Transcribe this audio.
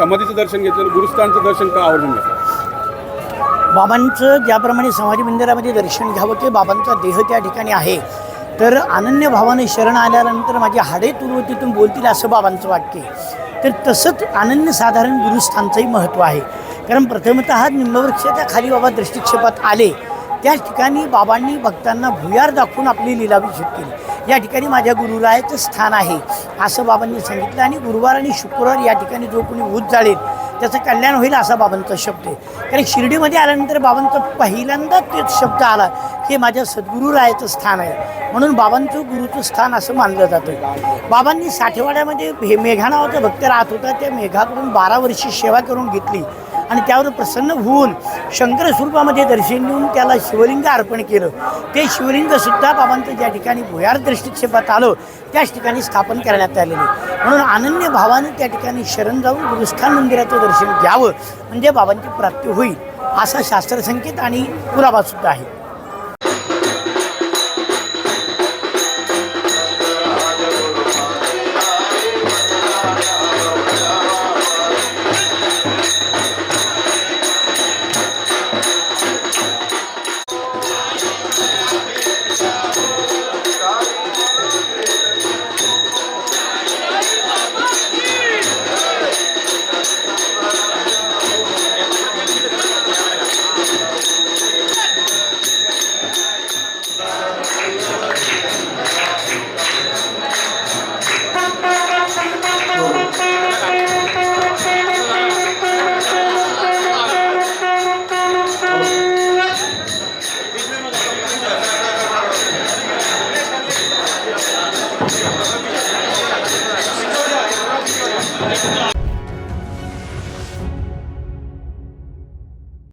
समाधीचं दर्शन घेतलं गुरुस्थानचं दर्शन का आवडून घेतलं बाबांचं ज्याप्रमाणे समाधी मंदिरामध्ये दर्शन घ्यावं की बाबांचा देह त्या ठिकाणी आहे. तर अनन्य भावाने शरण आल्यानंतर माझी हाडे तुर्वतीतून बोलतील असं बाबांचं वाक्य तर तसंच अनन्य साधारण गुरुस्थानचंही महत्त्व आहे. कारण प्रथमतः निंबवृक्षाच्या खाली बाबा दृष्टिक्षेपात आले. त्या ठिकाणी बाबांनी भक्तांना भुयार दाखवून आपली लिलाभिषेक केली. या ठिकाणी माझ्या गुरुरायाचं स्थान आहे असं बाबांनी सांगितलं. आणि गुरुवार आणि शुक्रवार या ठिकाणी जो कोणी ऊत जाळेल त्याचं कल्याण होईल असा बाबांचा शब्द आहे. कारण शिर्डीमध्ये आल्यानंतर बाबांचा पहिल्यांदा तेच शब्द आला. हे माझ्या सद्गुरुरायाचं स्थान आहे. म्हणून बाबांचं गुरुचं स्थान असं मानलं जातं बाबांनी साठेवाड्यामध्ये हे मेघा नावाचा भक्त राहत होता. त्या मेघाकडून बारा वर्षी सेवा करून घेतली. आणि त्यावर प्रसन्न होऊन शंकर स्वरूपामध्ये दर्शन देऊन त्याला शिवलिंग अर्पण केलं. ते शिवलिंगसुद्धा बाबांचं ज्या ठिकाणी भुयार दृष्टिक्षेपात आलं त्याच ठिकाणी स्थापन करण्यात आलेले म्हणून अनन्य भावानं त्या ठिकाणी शरण जाऊन गुरुस्थान मंदिराचं दर्शन घ्यावं म्हणजे बाबांची प्राप्ती होईल असा शास्त्रसंकेत आणि पुरावासुद्धा आहे.